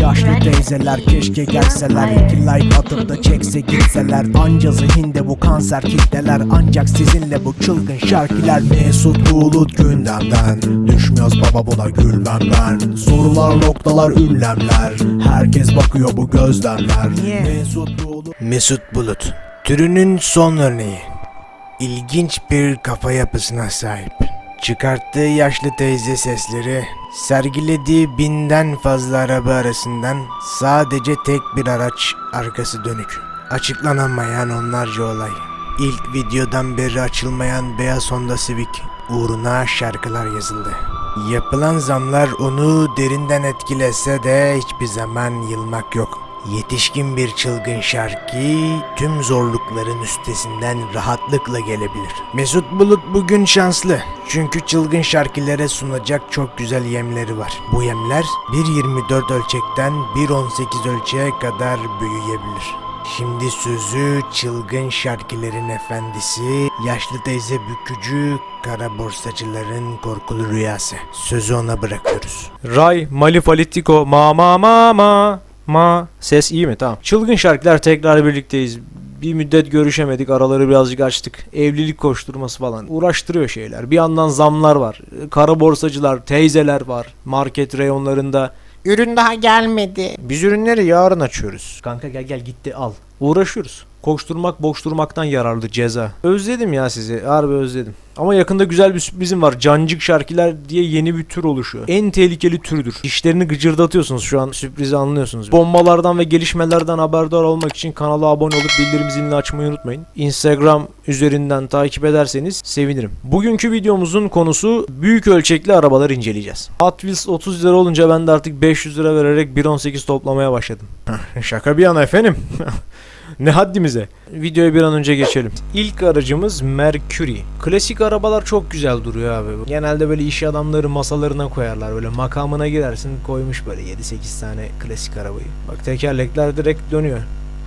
Yaşlı teyzeler keşke gelseler. İki like atıp da çekse gitseler. Anca zihinde bu kanser kitleler. Ancak sizinle bu çılgın şarkiler Mesut Bulut gündemden. Düşmüyoruz baba buna gülmem ben Sorular noktalar ünlemler. Herkes bakıyor bu gözlemler. Mesut Bulut. Mesut Bulut. Türünün son örneği. İlginç bir kafa yapısına sahip. Çıkarttığı yaşlı teyze sesleri, sergilediği binden fazla araba arasından sadece tek bir araç arkası dönük. Açıklanamayan onlarca olay. İlk videodan beri açılmayan Beyaz Honda Civic uğruna şarkılar yazıldı. Yapılan zamlar onu derinden etkilese de hiçbir zaman yılmak yok. Yetişkin bir çılgın şarkı tüm zorlukların üstesinden rahatlıkla gelebilir. Mesut Bulut bugün şanslı. Çünkü çılgın şarkılara sunacak çok güzel yemleri var. Bu yemler 1.24 ölçekten 1.18 ölçeğe kadar büyüyebilir. Şimdi sözü çılgın şarkıların efendisi, yaşlı teyze bükücü, kara borsacıların korkulu rüyası. Sözü ona bırakıyoruz. Ray, Malifalitiko, ma ma ma ma ma. Ses iyi mi? Tamam. Çılgın şarkılar tekrar birlikteyiz. Bir müddet görüşemedik. Araları birazcık açtık. Evlilik koşturması falan. Uğraştırıyor şeyler. Bir yandan zamlar var. Kara borsacılar, teyzeler var. Market reyonlarında. Ürün daha gelmedi. Biz ürünleri yarın açıyoruz. Kanka gel gel gitti al. Uğraşıyoruz. Koşturmak boşturmaktan yararlı ceza. Özledim ya sizi. Harbi özledim. Ama yakında güzel bir sürprizim var. Cancık şarkiler diye yeni bir tür oluşuyor. En tehlikeli türdür. Dişlerini gıcırdatıyorsunuz şu an sürprizi anlıyorsunuz. Bombalardan ve gelişmelerden haberdar olmak için kanala abone olup bildirim zilini açmayı unutmayın. Instagram üzerinden takip ederseniz sevinirim. Bugünkü videomuzun konusu büyük ölçekli arabalar inceleyeceğiz. Hot Wheels 30 lira olunca ben de artık 500 lira vererek 1.18 toplamaya başladım. Şaka bir yana efendim. Ne haddimize. Videoya bir an önce geçelim. İlk aracımız Mercury. Klasik arabalar çok güzel duruyor abi. Genelde böyle iş adamları masalarına koyarlar. Böyle makamına girersin koymuş böyle 7-8 tane klasik arabayı. Bak tekerlekler direkt dönüyor.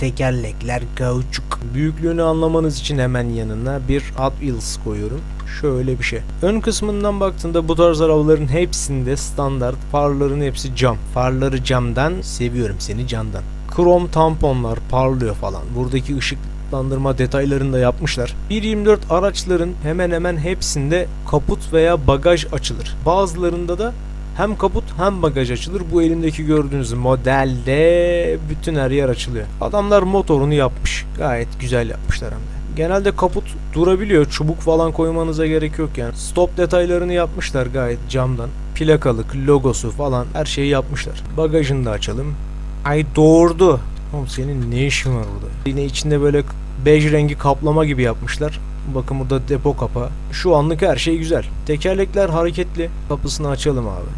Tekerlekler kauçuk. Büyüklüğünü anlamanız için hemen yanına bir Hot Wheels koyuyorum. Şöyle bir şey. Ön kısmından baktığında bu tarz arabaların hepsinde standart farların hepsi cam. Farları camdan seviyorum seni candan. Krom tamponlar parlıyor falan. Buradaki ışıklandırma detaylarını da yapmışlar. 1.24 araçların hemen hemen hepsinde kaput veya bagaj açılır. Bazılarında da hem kaput hem bagaj açılır. Bu elimdeki gördüğünüz modelde bütün her yer açılıyor. Adamlar motorunu yapmış. Gayet güzel yapmışlar hem de. Genelde kaput durabiliyor. Çubuk falan koymanıza gerek yok yani. Stop detaylarını yapmışlar gayet camdan. Plakalık, logosu falan her şeyi yapmışlar. Bagajını da açalım. Ay doğurdu. Oğlum senin ne işin var burada? Yine içinde böyle bej rengi kaplama gibi yapmışlar. Bakın burada depo kapağı. Şu anlık her şey güzel. Tekerlekler hareketli. Kapısını açalım abi.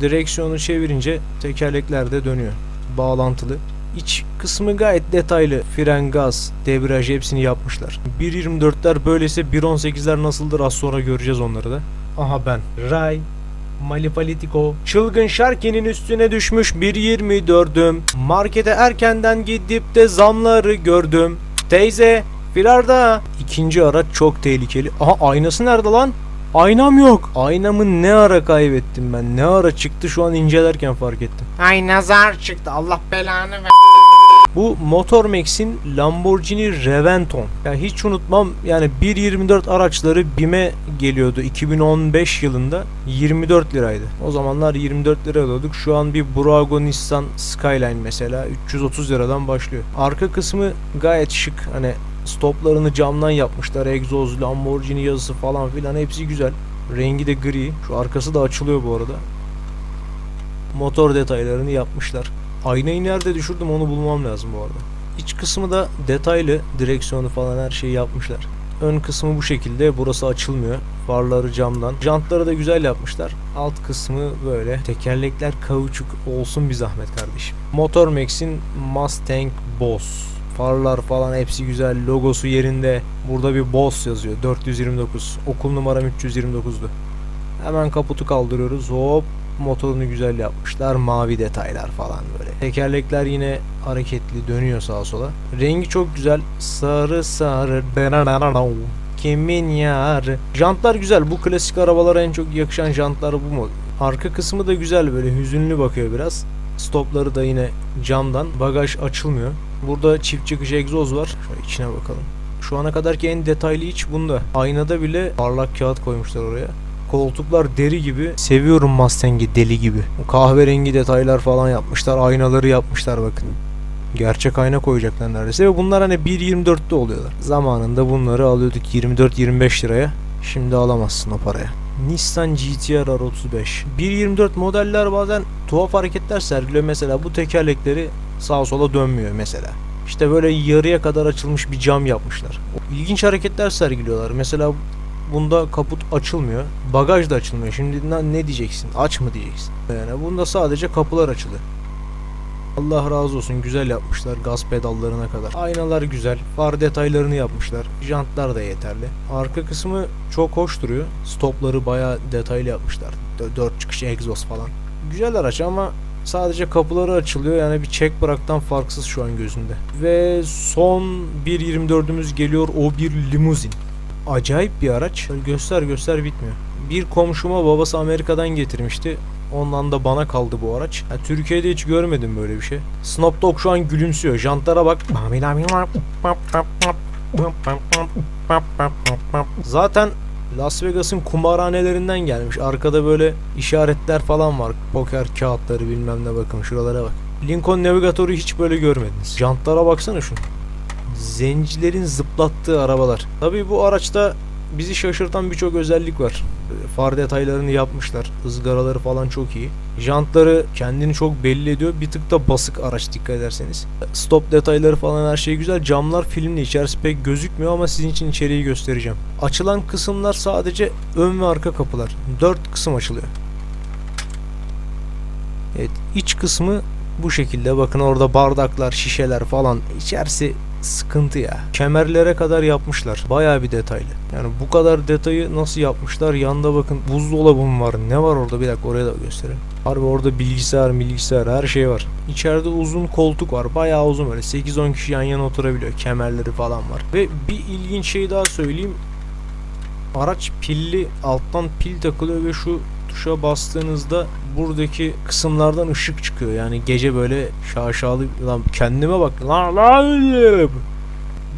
Direksiyonu çevirince tekerlekler de dönüyor. Bağlantılı. İç kısmı gayet detaylı. Fren, gaz, debriyaj hepsini yapmışlar. 1.24'ler böylese 1.18'ler nasıldır az sonra göreceğiz onları da. Aha ben. Ray, Malifalitiko. Çılgın şarkenin üstüne düşmüş 1.24'üm. Markete erkenden gidip de zamları gördüm. Teyze, firarda. İkinci araç çok tehlikeli. Aha aynası nerede lan? Aynam yok. Aynamı ne ara kaybettim ben? Ne ara çıktı şu an incelerken fark ettim. Ay nazar çıktı. Allah belanı ver. Bu Motor Max'in Lamborghini Reventon. Ya hiç unutmam yani 1.24 araçları BİM'e geliyordu 2015 yılında 24 liraydı. O zamanlar 24 lira alıyorduk. Şu an bir Burago Nissan Skyline mesela 330 liradan başlıyor. Arka kısmı gayet şık. Hani stoplarını camdan yapmışlar. Egzoz, Lamborghini yazısı falan filan hepsi güzel. Rengi de gri. Şu arkası da açılıyor bu arada. Motor detaylarını yapmışlar. Aynayı nerede düşürdüm onu bulmam lazım bu arada. İç kısmı da detaylı. Direksiyonu falan her şeyi yapmışlar. Ön kısmı bu şekilde. Burası açılmıyor. Farları camdan. Jantları da güzel yapmışlar. Alt kısmı böyle. Tekerlekler kauçuk olsun bir zahmet kardeşim. Motor Max'in Mustang Boss. Farlar falan hepsi güzel. Logosu yerinde. Burada bir Boss yazıyor. 429. Okul numaram 329'du. Hemen kaputu kaldırıyoruz. Hop motorunu güzel yapmışlar. Mavi detaylar falan böyle. Tekerlekler yine hareketli dönüyor sağa sola. Rengi çok güzel. Sarı sarı. Kimin yarı. Jantlar güzel. Bu klasik arabalara en çok yakışan jantlar bu mu? Arka kısmı da güzel böyle hüzünlü bakıyor biraz. Stopları da yine camdan. Bagaj açılmıyor. Burada çift çıkış egzoz var. Şöyle içine bakalım. Şu ana kadarki en detaylı iç bunda. Aynada bile parlak kağıt koymuşlar oraya. Koltuklar deri gibi. Seviyorum Mustang'i deli gibi. Kahverengi detaylar falan yapmışlar. Aynaları yapmışlar bakın. Gerçek ayna koyacaklar neredeyse ve bunlar hani 1.24'te oluyorlar. Zamanında bunları alıyorduk 24-25 liraya. Şimdi alamazsın o paraya. Nissan GT-R R35. 1.24 modeller bazen tuhaf hareketler sergiliyor. Mesela bu tekerlekleri sağa sola dönmüyor mesela. İşte böyle yarıya kadar açılmış bir cam yapmışlar. İlginç hareketler sergiliyorlar. Mesela bunda kaput açılmıyor. Bagaj da açılmıyor. Şimdi ne- diyeceksin? Aç mı diyeceksin? Yani bunda sadece kapılar açılıyor. Allah razı olsun güzel yapmışlar gaz pedallarına kadar. Aynalar güzel, far detaylarını yapmışlar. Jantlar da yeterli. Arka kısmı çok hoş duruyor. Stopları bayağı detaylı yapmışlar. 4 çıkış egzoz falan. Güzel araç ama sadece kapıları açılıyor. Yani bir çek bıraktan farksız şu an gözümde. Ve son 1.24'ümüz geliyor. O bir limuzin. Acayip bir araç. Göster göster bitmiyor. Bir komşuma babası Amerika'dan getirmişti. Ondan da bana kaldı bu araç. Ha, Türkiye'de hiç görmedim böyle bir şey. Snoop şu an gülümsüyor. Jantlara bak. Zaten Las Vegas'ın kumarhanelerinden gelmiş. Arkada böyle işaretler falan var. Poker kağıtları bilmem ne bakın şuralara bak. Lincoln Navigator'u hiç böyle görmediniz. Jantlara baksana şunu. Zencilerin zıplattığı arabalar. Tabii bu araçta bizi şaşırtan birçok özellik var. Far detaylarını yapmışlar. ızgaraları falan çok iyi. Jantları kendini çok belli ediyor. Bir tık da basık araç dikkat ederseniz. Stop detayları falan her şey güzel. Camlar filmli. içerisi pek gözükmüyor ama sizin için içeriği göstereceğim. Açılan kısımlar sadece ön ve arka kapılar. 4 kısım açılıyor. Evet iç kısmı bu şekilde. Bakın orada bardaklar, şişeler falan. İçerisi sıkıntı ya. Kemerlere kadar yapmışlar. Bayağı bir detaylı. Yani bu kadar detayı nasıl yapmışlar? Yanda bakın buzdolabım var. Ne var orada? Bir dakika oraya da göstereyim. Harbi orada bilgisayar, bilgisayar her şey var. İçeride uzun koltuk var. Bayağı uzun böyle. 8-10 kişi yan yana oturabiliyor. Kemerleri falan var. Ve bir ilginç şey daha söyleyeyim. Araç pilli. Alttan pil takılıyor ve şu tuşa bastığınızda buradaki kısımlardan ışık çıkıyor. Yani gece böyle şaşalı lan kendime bak lan lan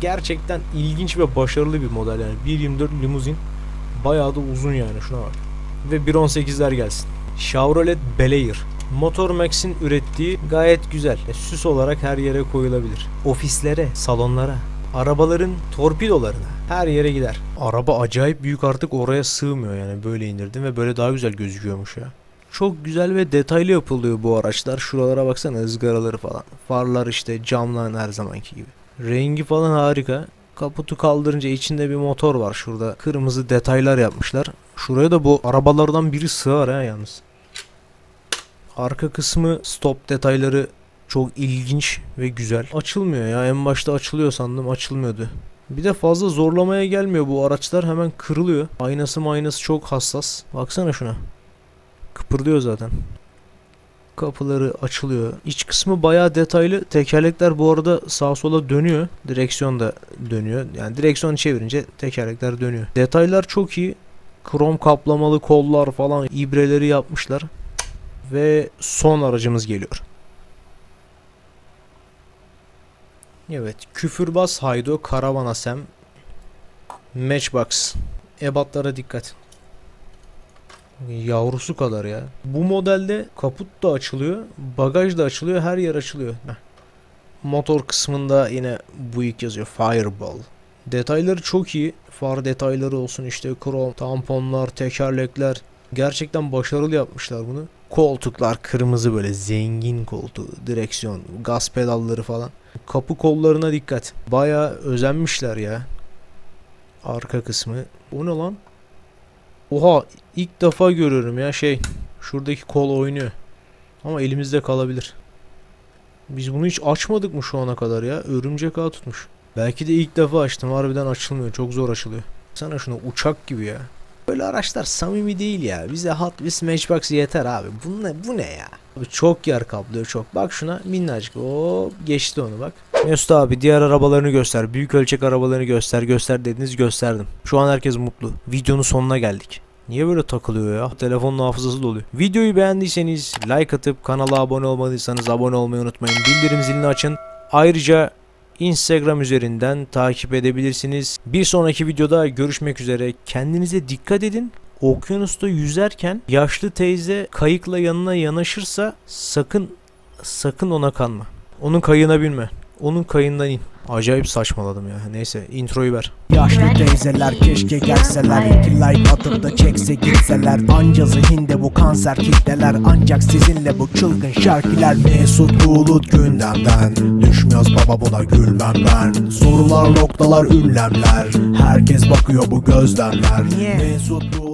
gerçekten ilginç ve başarılı bir model yani. 1.24 limuzin bayağı da uzun yani şuna bak. Ve 1.18'ler gelsin. Chevrolet Bel Air Motor Max'in ürettiği gayet güzel. E, süs olarak her yere koyulabilir. Ofislere salonlara arabaların torpidolarına her yere gider araba acayip büyük artık oraya sığmıyor yani böyle indirdim ve böyle daha güzel gözüküyormuş ya çok güzel ve detaylı yapılıyor bu araçlar. Şuralara baksana ızgaraları falan. Farlar işte camlar her zamanki gibi. Rengi falan harika. Kaputu kaldırınca içinde bir motor var şurada. Kırmızı detaylar yapmışlar. Şuraya da bu arabalardan biri sığar ha yalnız. Arka kısmı stop detayları çok ilginç ve güzel. Açılmıyor ya. En başta açılıyor sandım. Açılmıyordu. Bir de fazla zorlamaya gelmiyor bu araçlar. Hemen kırılıyor. Aynası maynası çok hassas. Baksana şuna. Kıpırdıyor zaten. Kapıları açılıyor. İç kısmı bayağı detaylı. Tekerlekler bu arada sağa sola dönüyor. Direksiyon da dönüyor. Yani direksiyonu çevirince tekerlekler dönüyor. Detaylar çok iyi. Krom kaplamalı kollar falan ibreleri yapmışlar. Ve son aracımız geliyor. Evet. Küfürbaz Haydo Karavan Asem Matchbox. Ebatlara dikkat. Yavrusu kadar ya. Bu modelde kaput da açılıyor, bagaj da açılıyor, her yer açılıyor. Heh. Motor kısmında yine Buick yazıyor. Fireball. Detayları çok iyi. Far detayları olsun işte krom, tamponlar, tekerlekler. Gerçekten başarılı yapmışlar bunu. Koltuklar kırmızı böyle zengin koltuğu, direksiyon, gaz pedalları falan. Kapı kollarına dikkat. Baya özenmişler ya. Arka kısmı. O ne lan? Oha ilk defa görüyorum ya şey. Şuradaki kol oynuyor. Ama elimizde kalabilir. Biz bunu hiç açmadık mı şu ana kadar ya? Örümcek ağ tutmuş. Belki de ilk defa açtım. Harbiden açılmıyor. Çok zor açılıyor. Sana şunu uçak gibi ya. Böyle araçlar samimi değil ya. Bize Hot Wheels Matchbox yeter abi. Bu ne, bu ne ya? Abi çok yer kaplıyor çok. Bak şuna minnacık. Hop geçti onu bak. Mesut abi diğer arabalarını göster. Büyük ölçek arabalarını göster. Göster dediniz gösterdim. Şu an herkes mutlu. Videonun sonuna geldik. Niye böyle takılıyor ya? Telefonun hafızası doluyor. Videoyu beğendiyseniz like atıp kanala abone olmadıysanız abone olmayı unutmayın. Bildirim zilini açın. Ayrıca Instagram üzerinden takip edebilirsiniz. Bir sonraki videoda görüşmek üzere. Kendinize dikkat edin. Okyanusta yüzerken yaşlı teyze kayıkla yanına yanaşırsa sakın sakın ona kanma. Onun kayığına binme. Onun kayığından in. Acayip saçmaladım ya. Neyse introyu ver. Yaşlı teyzeler keşke gelseler. iki like atıp da çekse gitseler. Anca zihinde bu kanser kitleler. Ancak sizinle bu çılgın şarkiler Mesut Bulut gündemden. Düşmüyoruz baba buna gülmem ben Sorular noktalar ünlemler. Herkes bakıyor bu gözlemler? Mesut Bulut